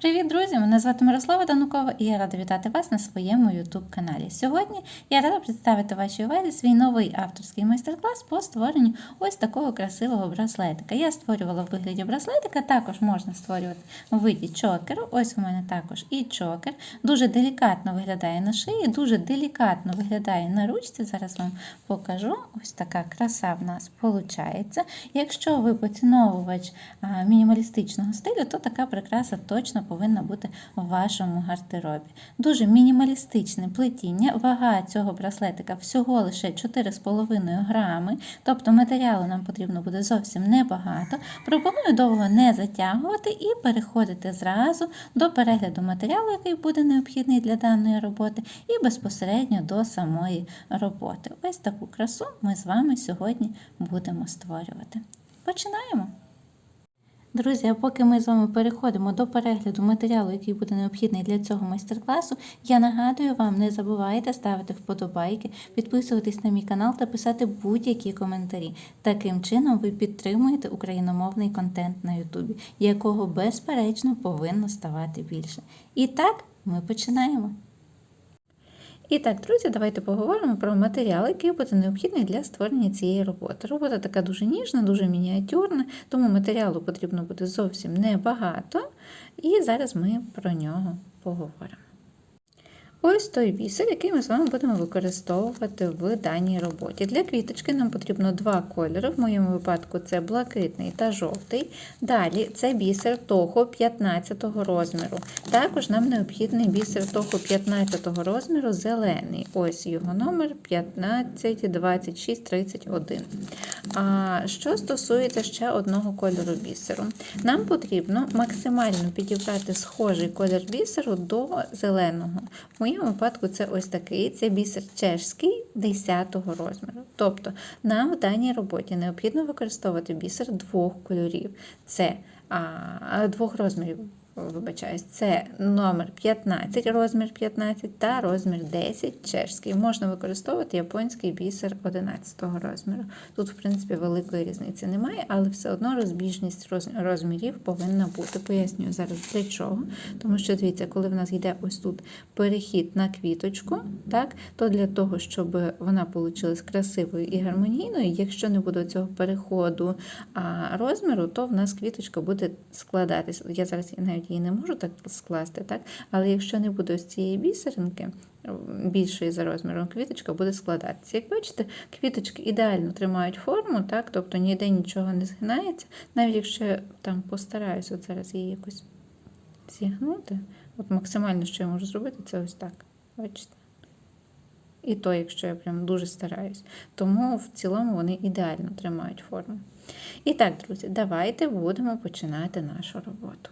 Привіт, друзі! Мене звати Мирослава Данукова і я рада вітати вас на своєму YouTube каналі. Сьогодні я рада представити вашій увазі свій новий авторський майстер-клас по створенню ось такого красивого браслетика. Я створювала в вигляді браслетика, також можна створювати у виді чокеру. Ось у мене також і чокер. Дуже делікатно виглядає на шиї, дуже делікатно виглядає на ручці. Зараз вам покажу. Ось така краса в нас виходить. Якщо ви поціновувач мінімалістичного стилю, то така прикраса точно повинна бути в вашому гардеробі. Дуже мінімалістичне плетіння, вага цього браслетика всього лише 4,5 грами, тобто матеріалу нам потрібно буде зовсім небагато. Пропоную довго не затягувати і переходити зразу до перегляду матеріалу, який буде необхідний для даної роботи, і безпосередньо до самої роботи. Ось таку красу ми з вами сьогодні будемо створювати. Починаємо! Друзі, а поки ми з вами переходимо до перегляду матеріалу, який буде необхідний для цього майстер-класу, я нагадую вам, не забувайте ставити вподобайки, підписуватись на мій канал та писати будь-які коментарі. Таким чином ви підтримуєте україномовний контент на Ютубі, якого безперечно повинно ставати більше. І так, ми починаємо. І так, друзі, давайте поговоримо про матеріал, який буде необхідний для створення цієї роботи. Робота така дуже ніжна, дуже мініатюрна, тому матеріалу потрібно буде зовсім небагато. І зараз ми про нього поговоримо. Ось той бісер, який ми з вами будемо використовувати в даній роботі. Для квіточки нам потрібно два кольори, в моєму випадку це блакитний та жовтий. Далі це бісер того 15 розміру. Також нам необхідний бісер того 15 розміру зелений. Ось його номер 15, 26, 31. А що стосується ще одного кольору бісеру, нам потрібно максимально підібрати схожий колір бісеру до зеленого. Моєму випадку це ось такий, це бісер чешський 10 розміру. Тобто нам в даній роботі необхідно використовувати бісер двох кольорів. Це а, двох розмірів. Вибачаюсь, це номер 15, розмір 15 та розмір 10 чешський. Можна використовувати японський бісер 11 розміру. Тут, в принципі, великої різниці немає, але все одно розбіжність розмірів повинна бути. Пояснюю зараз для чого. Тому що, дивіться, коли в нас йде ось тут перехід на квіточку, так, то для того, щоб вона вийшла красивою і гармонійною, якщо не буде цього переходу а, розміру, то в нас квіточка буде складатись. Я зараз навіть її не можу так скласти, так? але якщо не буде ось цієї бісеринки, більшої за розміром, квіточка буде складатися. Як бачите, квіточки ідеально тримають форму, так? тобто ніде нічого не згинається, навіть якщо я там постараюся от зараз її якось зігнути, от максимально, що я можу зробити, це ось так. Бачите? І то, якщо я прям дуже стараюсь. Тому в цілому вони ідеально тримають форму. І так, друзі, давайте будемо починати нашу роботу.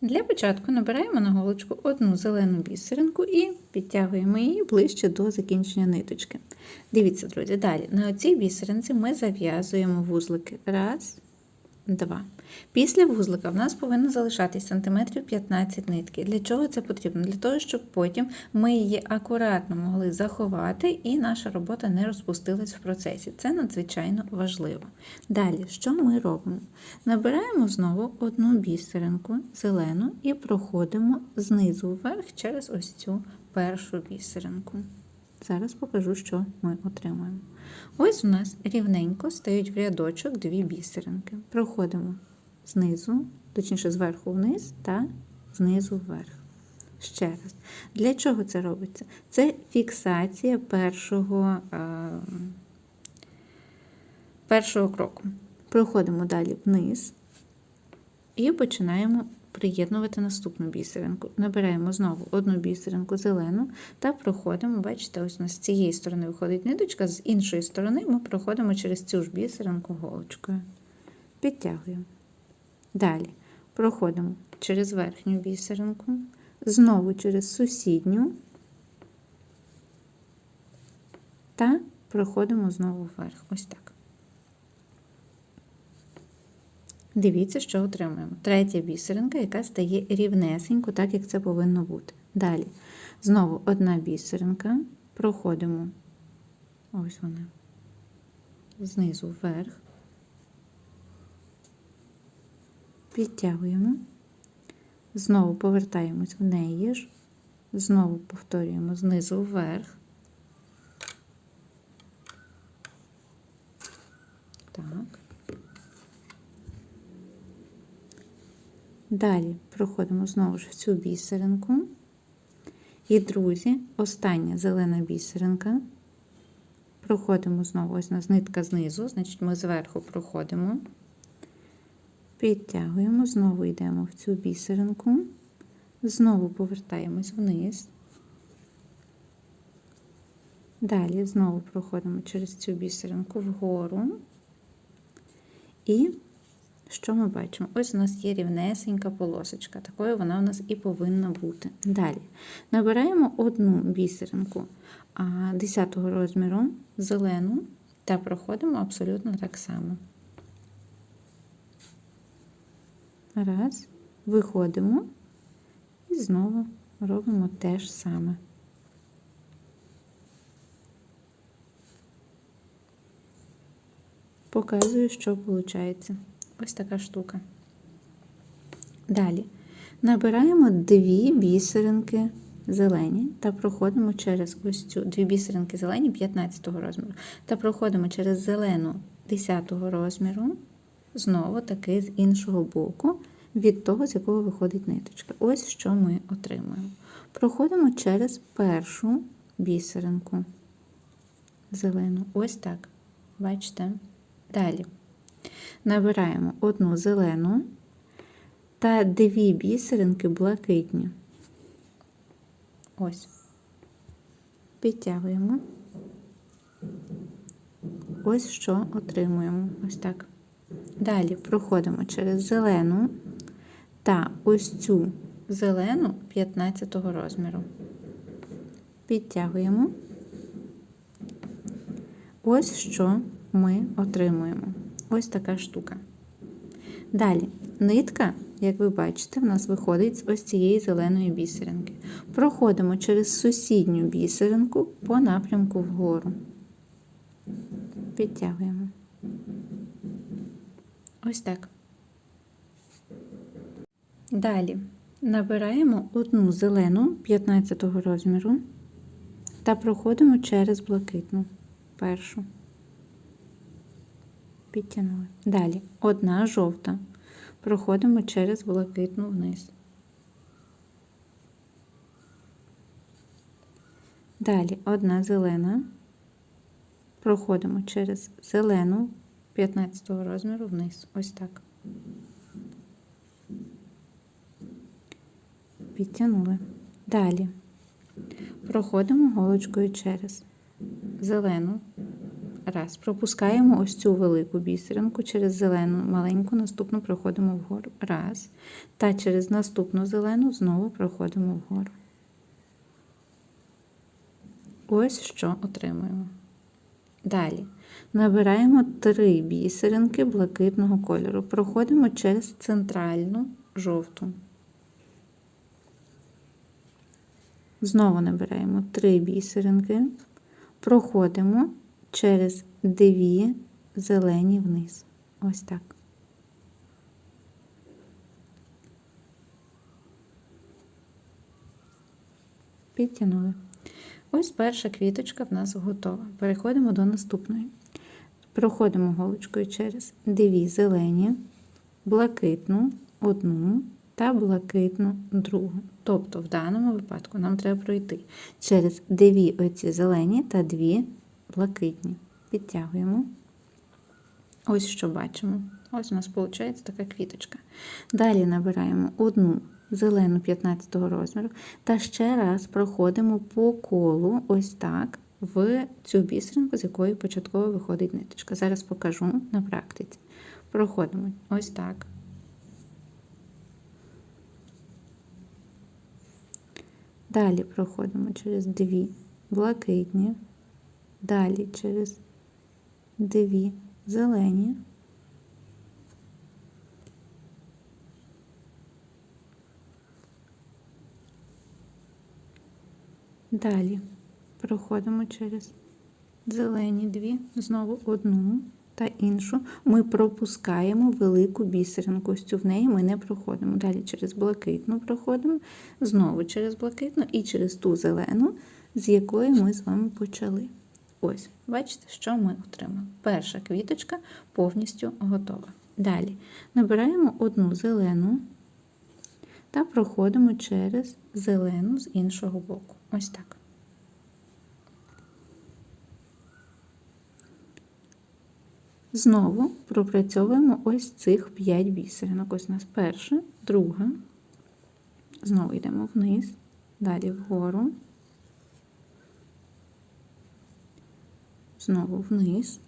Для початку набираємо на голочку одну зелену бісеринку і підтягуємо її ближче до закінчення ниточки. Дивіться, друзі, далі на оцій бісеринці ми зав'язуємо вузлики. Раз, два. Після вузлика в нас повинно залишатись сантиметрів 15 нитки. Для чого це потрібно? Для того, щоб потім ми її акуратно могли заховати і наша робота не розпустилась в процесі. Це надзвичайно важливо. Далі, що ми робимо? Набираємо знову одну бісеринку зелену і проходимо знизу вверх через ось цю першу бісеринку. Зараз покажу, що ми отримуємо. Ось у нас рівненько стоять в рядочок дві бісеринки. Проходимо знизу, точніше, зверху вниз та знизу вверх. Ще раз. Для чого це робиться? Це фіксація першого, е, першого кроку. Проходимо далі вниз і починаємо приєднувати наступну бісеринку. Набираємо знову одну бісеринку зелену та проходимо, бачите, ось у нас з цієї сторони виходить ниточка, з іншої сторони ми проходимо через цю ж бісеринку голочкою. Підтягуємо. Далі проходимо через верхню бісеринку, знову через сусідню та проходимо знову вверх. Ось так. Дивіться, що отримуємо. Третя бісеринка, яка стає рівнесенько, так як це повинно бути. Далі, знову одна бісеринка, проходимо, ось вона, знизу вверх, підтягуємо, Знову повертаємось в неї ж, знову повторюємо знизу вверх. Так. Далі проходимо знову ж цю бісеринку. І, друзі, остання зелена бісеринка. Проходимо знову ось у нас нитка знизу, значить ми зверху проходимо, підтягуємо, знову йдемо в цю бісеринку, знову повертаємось вниз. Далі знову проходимо через цю бісеринку вгору. І що ми бачимо? Ось у нас є рівнесенька полосочка. Такою вона у нас і повинна бути. Далі набираємо одну бісеринку 10 розміру, зелену, та проходимо абсолютно так само. Раз, виходимо і знову робимо те ж саме. Показую, що виходить. Ось така штука. Далі набираємо дві бісеринки зелені та проходимо через ось цю дві бісеринки зелені 15 розміру. Та проходимо через зелену 10 розміру, знову таки з іншого боку, від того, з якого виходить ниточка. Ось що ми отримуємо. Проходимо через першу бісеринку зелену. Ось так. Бачите? Далі набираємо одну зелену та дві бісеринки блакитні. Ось. Підтягуємо. Ось що отримуємо. Ось так. Далі проходимо через зелену та ось цю зелену 15 розміру. Підтягуємо. Ось що ми отримуємо. Ось така штука. Далі, нитка, як ви бачите, в нас виходить з ось цієї зеленої бісеринки. Проходимо через сусідню бісеринку по напрямку вгору. Підтягуємо. Ось так. Далі набираємо одну зелену 15 розміру та проходимо через блакитну першу підтягнули. Далі одна жовта. Проходимо через блакитну вниз. Далі одна зелена. Проходимо через зелену 15 розміру вниз. Ось так. Підтягнули. Далі проходимо голочкою через зелену Раз. Пропускаємо ось цю велику бісеринку через зелену маленьку, наступну проходимо вгору. Раз. Та через наступну зелену знову проходимо вгору. Ось що отримуємо. Далі набираємо три бісеринки блакитного кольору. Проходимо через центральну жовту. Знову набираємо три бісеринки, проходимо через дві зелені вниз. Ось так. Підтягнули. Ось перша квіточка в нас готова. Переходимо до наступної. Проходимо голочкою через дві зелені, блакитну одну та блакитну другу. Тобто, в даному випадку нам треба пройти через дві оці зелені та дві блакитні. Підтягуємо. Ось що бачимо. Ось у нас виходить така квіточка. Далі набираємо одну зелену 15 розміру та ще раз проходимо по колу, ось так, в цю бісеринку, з якої початково виходить ниточка. Зараз покажу на практиці. Проходимо ось так. Далі проходимо через дві блакитні. Далі через дві зелені. Далі проходимо через зелені дві, знову одну, та іншу ми пропускаємо велику бісеринку. Ось цю в неї ми не проходимо. Далі через блакитну проходимо, знову через блакитну і через ту зелену, з якої ми з вами почали. Ось, бачите, що ми отримали. Перша квіточка повністю готова. Далі набираємо одну зелену та проходимо через зелену з іншого боку. Ось так. Знову пропрацьовуємо ось цих 5 бісеринок. Ось у нас перша, друга. Знову йдемо вниз, далі вгору, знову вниз.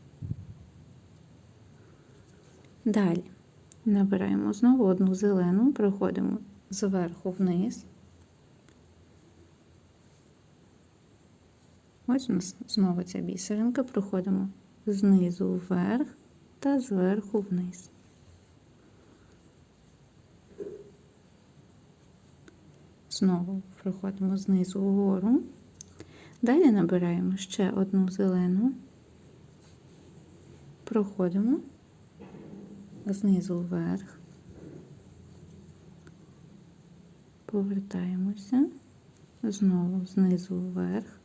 Далі набираємо знову одну зелену, проходимо зверху вниз. Ось у нас знову ця бісеринка, проходимо знизу вверх та зверху вниз. Знову проходимо знизу вгору. Далі набираємо ще одну зелену, проходимо знизу вверх, повертаємося, знову знизу вверх.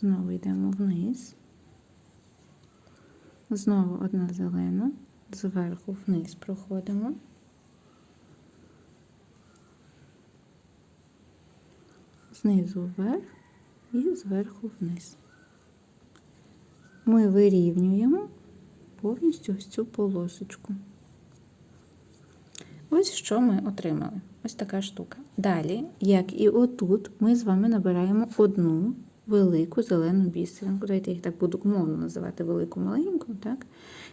Знову йдемо вниз. Знову одна зелена, зверху вниз проходимо. Знизу вверх і зверху вниз. Ми вирівнюємо повністю ось цю полосочку. Ось що ми отримали. Ось така штука. Далі, як і отут, ми з вами набираємо одну велику зелену бісеринку. Давайте я їх так буду умовно називати велику маленьку. так?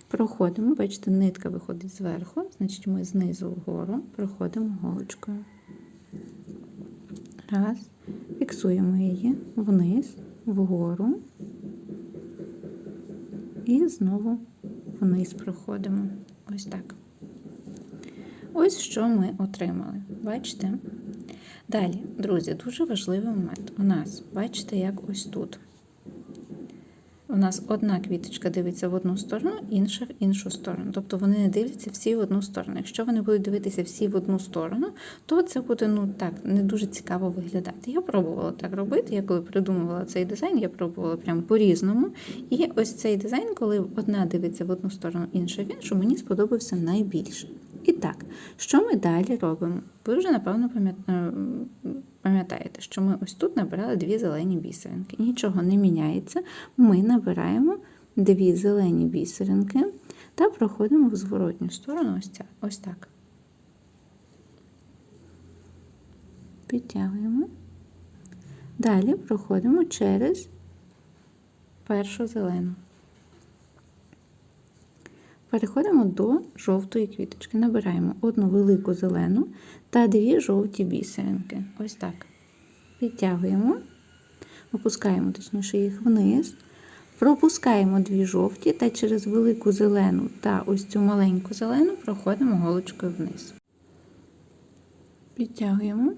Проходимо, бачите, нитка виходить зверху, значить ми знизу вгору проходимо голочкою. Раз. Фіксуємо її вниз, вгору. І знову вниз проходимо. Ось так. Ось що ми отримали. Бачите? Далі, друзі, дуже важливий момент. У нас, бачите, як ось тут. У нас одна квіточка дивиться в одну сторону, інша в іншу сторону. Тобто вони не дивляться всі в одну сторону. Якщо вони будуть дивитися всі в одну сторону, то це буде ну так не дуже цікаво виглядати. Я пробувала так робити. Я коли придумувала цей дизайн, я пробувала прям по-різному. І ось цей дизайн, коли одна дивиться в одну сторону, інша в іншу, мені сподобався найбільше. І так, що ми далі робимо? Ви вже, напевно, пам'ятаєте, що ми ось тут набирали дві зелені бісеринки. Нічого не міняється. Ми набираємо дві зелені бісеринки та проходимо в зворотню сторону ось, ця, ось так. Підтягуємо. Далі проходимо через першу зелену. Переходимо до жовтої квіточки. Набираємо одну велику зелену та дві жовті бісеринки. Ось так. Підтягуємо, опускаємо, точніше, їх вниз, пропускаємо дві жовті та через велику зелену та ось цю маленьку зелену проходимо голочкою вниз. Підтягуємо.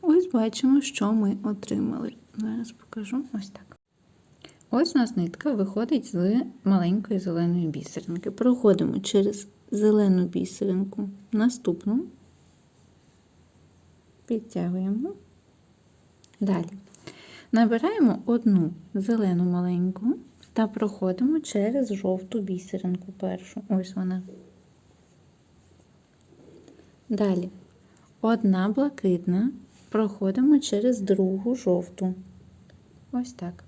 Ось бачимо, що ми отримали. Зараз покажу ось так. Ось у нас нитка виходить з маленької зеленої бісеринки. Проходимо через зелену бісеринку, наступну, підтягуємо. Далі. Набираємо одну зелену маленьку та проходимо через жовту бісеринку першу. Ось вона. Далі. Одна блакитна, проходимо через другу жовту. Ось так.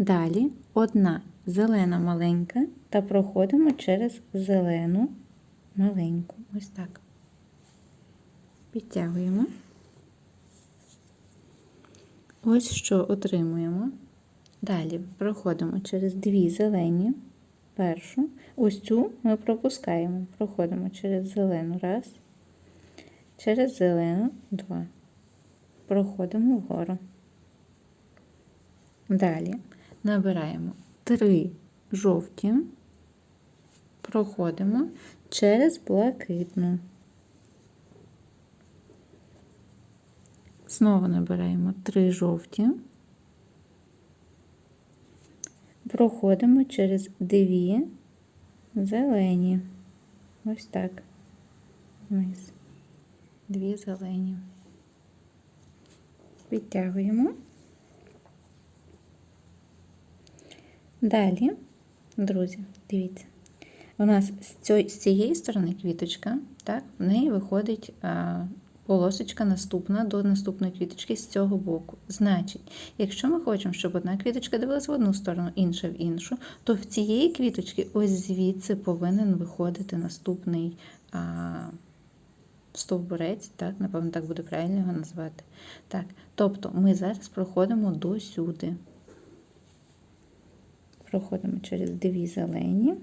Далі одна зелена маленька та проходимо через зелену маленьку. Ось так. Підтягуємо. Ось що отримуємо. Далі проходимо через дві зелені. Першу. Ось цю ми пропускаємо. Проходимо через зелену раз, через зелену два. Проходимо вгору. Далі набираємо 3 жовті, проходимо через блакитну. Знову набираємо 3 жовті, проходимо через 2 зелені. Ось так. Вниз. Дві зелені. Підтягуємо. Далі, друзі, дивіться, у нас з цієї, сторони квіточка, так, в неї виходить а, полосочка наступна до наступної квіточки з цього боку. Значить, якщо ми хочемо, щоб одна квіточка дивилась в одну сторону, інша в іншу, то в цієї квіточки ось звідси повинен виходити наступний а, стовбурець, так, напевно, так буде правильно його назвати. Так, тобто ми зараз проходимо до сюди. Проходимо через дві зелені,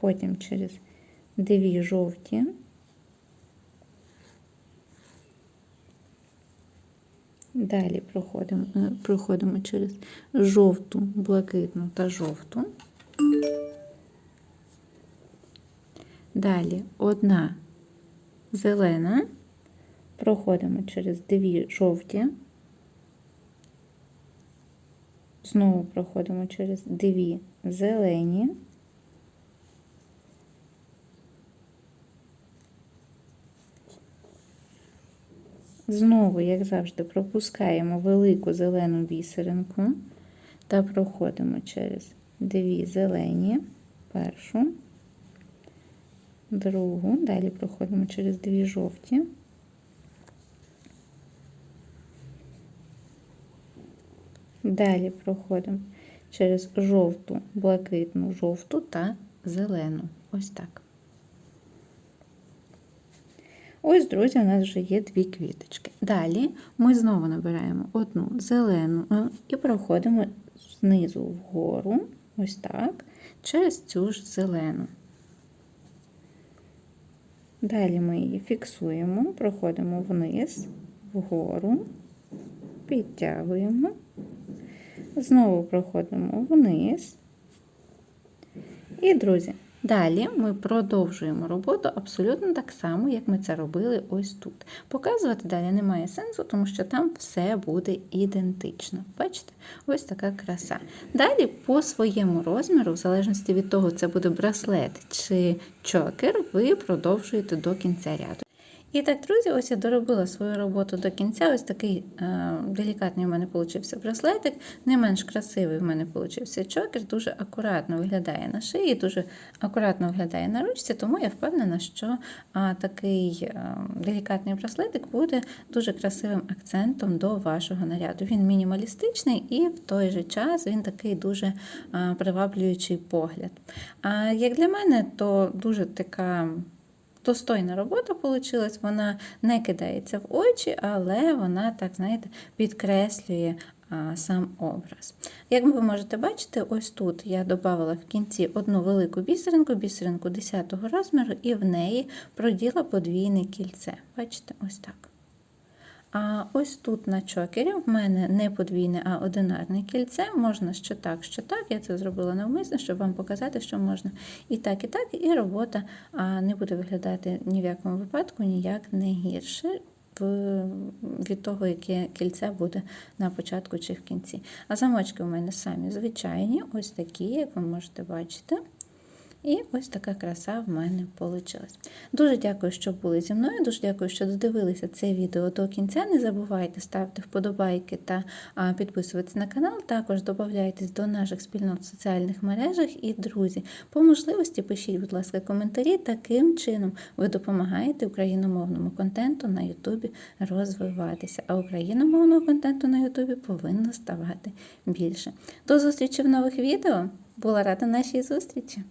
потім через дві жовті. Далі проходимо, е, проходимо через жовту, блакитну та жовту. Далі одна зелена, проходимо через дві жовті. Знову проходимо через дві зелені. Знову, як завжди, пропускаємо велику зелену бісеринку та проходимо через дві зелені, першу, другу, далі проходимо через дві жовті. Далі проходимо через жовту, блакитну, жовту та зелену. Ось так. Ось, друзі, у нас вже є дві квіточки. Далі ми знову набираємо одну зелену е, і проходимо знизу вгору, ось так, через цю ж зелену. Далі ми її фіксуємо, проходимо вниз, вгору, підтягуємо. Знову проходимо вниз. І, друзі, далі ми продовжуємо роботу абсолютно так само, як ми це робили ось тут. Показувати далі немає сенсу, тому що там все буде ідентично. Бачите? Ось така краса. Далі по своєму розміру, в залежності від того, це буде браслет чи чокер, ви продовжуєте до кінця ряду. І так, друзі, ось я доробила свою роботу до кінця. Ось такий е, делікатний у мене получився браслетик, не менш красивий в мене получився чокер, дуже акуратно виглядає на шиї, дуже акуратно виглядає на ручці, тому я впевнена, що е, такий е, делікатний браслетик буде дуже красивим акцентом до вашого наряду. Він мінімалістичний і в той же час він такий дуже е, приваблюючий погляд. А як для мене, то дуже така. Достойна робота вийшла, вона не кидається в очі, але вона, так знаєте, підкреслює сам образ. Як ви можете бачити, ось тут я додала в кінці одну велику бісеринку, бісеринку 10 розміру, і в неї проділа подвійне кільце. Бачите, ось так. А ось тут на чокері в мене не подвійне, а одинарне кільце. Можна що так, що так. Я це зробила навмисно, щоб вам показати, що можна і так, і так, і робота не буде виглядати ні в якому випадку ніяк не гірше від того, яке кільце буде на початку чи в кінці. А замочки у мене самі звичайні, ось такі, як ви можете бачити. І ось така краса в мене вийшла. Дуже дякую, що були зі мною. Дуже дякую, що додивилися це відео до кінця. Не забувайте ставити вподобайки та підписуватися на канал. Також додайтесь до наших спільнот в соціальних мережах і друзі. По можливості пишіть, будь ласка, коментарі. Таким чином ви допомагаєте україномовному контенту на Ютубі розвиватися. А україномовного контенту на Ютубі повинно ставати більше. До зустрічі в нових відео. Була рада нашій зустрічі!